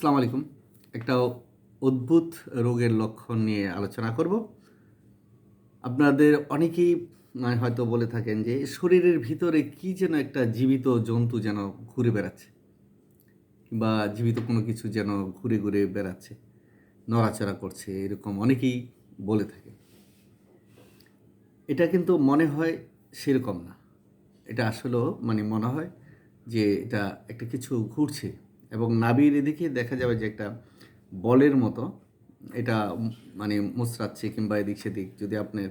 আসসালামু আলাইকুম। একটা অদ্ভুত রোগের লক্ষণ নিয়ে আলোচনা করব। আপনাদের অনেকেই মানে হয়তো বলে থাকেন যে, শরীরের ভিতরে কি যেন একটা জীবিত জন্তু যেন ঘুরে বেড়াচ্ছে কিংবা জীবিত কোনো কিছু যেন ঘুরে ঘুরে বেড়াচ্ছে, নড়াচড়া করছে, এরকম অনেকেই বলে থাকে এটা কিন্তু মনে হয় সেরকম না। এটা আসলেও মানে মনে হয় যে এটা একটা কিছু ঘুরছে। এবং নাবির এদিকে দেখা যাবে যে একটা বলের মতো, এটা মানে মুচড়াচ্ছে কিংবা এদিক সেদিক, যদি আপনার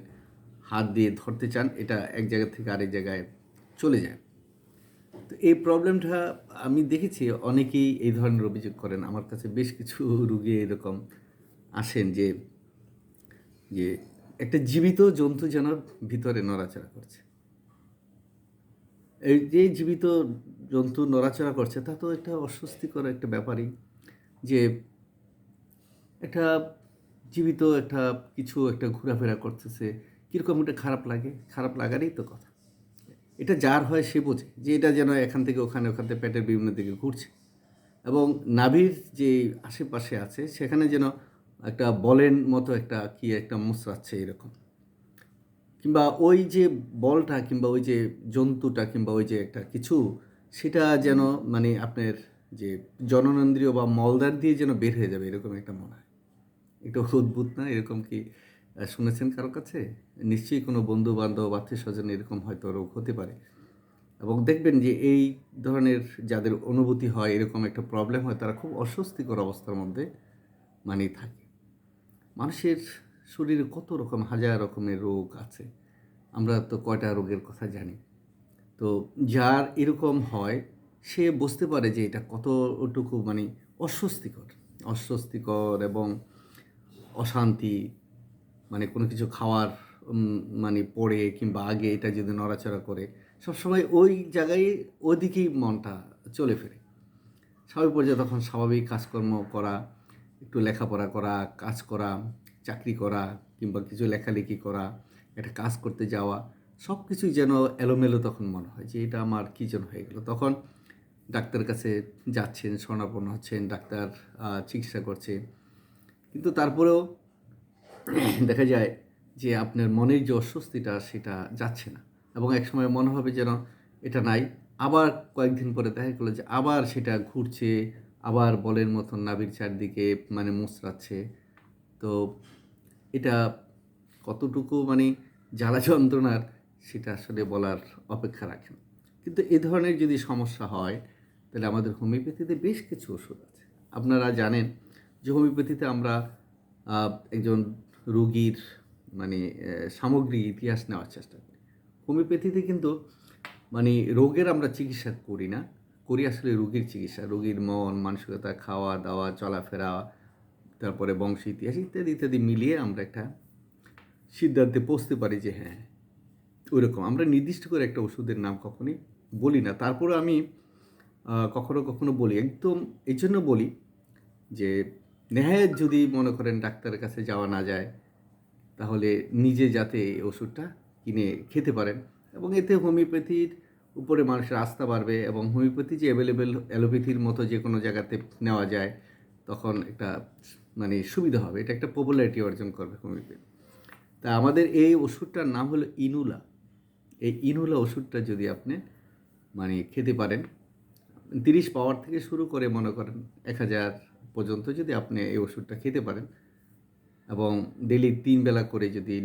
হাত দিয়ে ধরতে চান, এটা এক জায়গা থেকে আরেক জায়গায় চলে যায়। তো এই প্রবলেমটা আমি দেখেছি, অনেকেই এই ধরনের অভিযোগ করেন। আমার কাছে বেশ কিছু রুগী এরকম আসেন যে যে একটা জীবিত জন্তু যেন ভিতরে নড়াচড়া করছে। এই যে জীবিত জন্তু নড়াচড়া করছে, তা তো একটা অস্বস্তিকর একটা ব্যাপারই যে একটা জীবিত একটা কিছু একটা ঘোরাফেরা করতেছে, কীরকম একটা খারাপ লাগে? খারাপ লাগারই তো কথা। এটা যার হয় সে বোঝে যে এটা যেন এখান থেকে ওখানে, ওখান থেকে পেটের বিভিন্ন দিকে ঘুরছে। এবং নাভির যে আশেপাশে আছে, সেখানে যেন একটা বলের মতো একটা কি একটা মুচড়াচ্ছে এরকম। কিংবা ওই যে বলটা কিংবা ওই যে জন্তুটা কিংবা ওই যে একটা কিছু, সেটা যেন মানে আপনার যে জননেন্দ্রিয় বা মলদার দিয়ে যেন বের হয়ে যাবে, এরকম একটা মনে হয়। একটু অদ্ভুত না? এরকম কি শুনেছেন কারও কাছে? নিশ্চয়ই কোনো বন্ধু বান্ধব আত্মীয় স্বজন এরকম হয়তো রোগ হতে পারে। এবং দেখবেন যে এই ধরনের যাদের অনুভূতি হয়, এরকম একটা প্রবলেম হয়, তারা খুব অস্বস্তিকর অবস্থার মধ্যে মানে থাকে। মানুষের শরীরে কত রকম, হাজার রকমের রোগ আছে। আমরা তো কয়টা রোগের কথা জানি। তো যার এরকম হয়, সে বুঝতে পারে যে এটা কতটুকু মানে অস্বস্তিকর। অস্বস্তিকর এবং অশান্তি মানে কোনো কিছু খাওয়ার মানে পড়ে কিংবা আগে এটা যদি নড়াচড়া করে, সবসময় ওই জায়গায় ওদিকেই মনটা চলে ফেরে। স্বাভাবিক পর্যায়ে তখন স্বাভাবিক কাজকর্ম করা, একটু লেখাপড়া করা, কাজ করা চাকরি করা কিংবা কিছু লেখালেখি করা, একটা কাজ করতে যাওয়া সব কিছুই যেন এলোমেলো তখন মনে হয় যে এটা আমার কী যেন হয়ে গেল। তখন ডাক্তারের কাছে যাচ্ছেন, স্বর্ণাপন্ন হচ্ছেন, ডাক্তার চিকিৎসা করছে কিন্তু তারপরেও দেখা যায় যে আপনার মনের যে অস্বস্তিটা সেটা যাচ্ছে না এবং একসময় মনে হবে যেন এটা নাই। আবার কয়েকদিন পরে দেখা গেলো যে আবার সেটা ঘুরছে, আবার বলের মতন নাভির চারদিকে মানে মুচড়াচ্ছে তো এটা কতটুকু মানে জ্বালা যন্ত্রণার সেটা আসলে বলার অপেক্ষা রাখেন কিন্তু এ ধরনের যদি সমস্যা হয়, তাহলে আমাদের হোমিওপ্যাথিতে বেশ কিছু ওষুধ আছে। আপনারা জানেন যে হোমিওপ্যাথিতে আমরা একজন রুগীর মানে সামগ্রিক ইতিহাস নেওয়ার চেষ্টা করি। হোমিওপ্যাথিতে কিন্তু মানে রোগের আমরা চিকিৎসা করি না, করি আসলে রুগীর চিকিৎসা। রোগীর মন, মানসিকতা খাওয়া দাওয়া চলাফেরা তারপরে বংশ, ইতিহাস ইত্যাদি ইত্যাদি মিলিয়ে আমরা একটা সিদ্ধান্তে পৌঁছতে পারি যে হ্যাঁ ওইরকম। আমরা নির্দিষ্ট করে একটা ওষুধের নাম কখনই বলি না। তারপরে আমি কখনো কখনো বলি, একদম এই জন্য বলি যে নেহায়ত যদি মনে করেন ডাক্তারের কাছে যাওয়া না যায়, তাহলে নিজে যাতে ওষুধটা কিনে খেতে পারেন। এবং এতে হোমিওপ্যাথির উপরে মানুষের আস্থা বাড়বে এবং হোমিওপ্যাথি যে অ্যাভেলেবেল অ্যালোপ্যাথির মতো যে কোনো জায়গাতে নেওয়া যায় তখন একটা মানে সুবিধা হবে, এটা একটা পপুলারিটি অর্জন করবে হোমিওপ্যাথি তা আমাদের এই ওষুধটার নাম হলো ইনুলা। এই ইনুলা ওষুধটা যদি আপনি মানে খেতে পারেন, তিরিশ পাওয়ার থেকে শুরু করে মনে করেন এক হাজার পর্যন্ত যদি আপনি এই ওষুধটা খেতে পারেন এবং ডেলি তিন বেলা করে যদি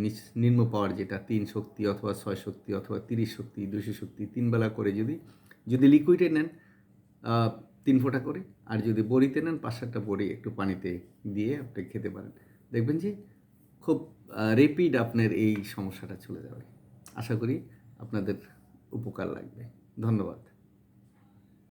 নিম্ন পাওয়ার যেটা তিন শক্তি অথবা ছয় শক্তি অথবা তিরিশ শক্তি, দুশো শক্তি তিন বেলা করে যদি যদি লিকুইডে নেন তিন ফোঁটা করে। আর যদি বড়িতে নেন, পাঁচ সাতটা বড়ি একটু পানিতে দিয়ে আপনি খেতে পারেন। দেখবেন যে খুব রেপিড আপনার এই সমস্যাটা চলে যাবে। আশা করি আপনাদের উপকার লাগবে। ধন্যবাদ।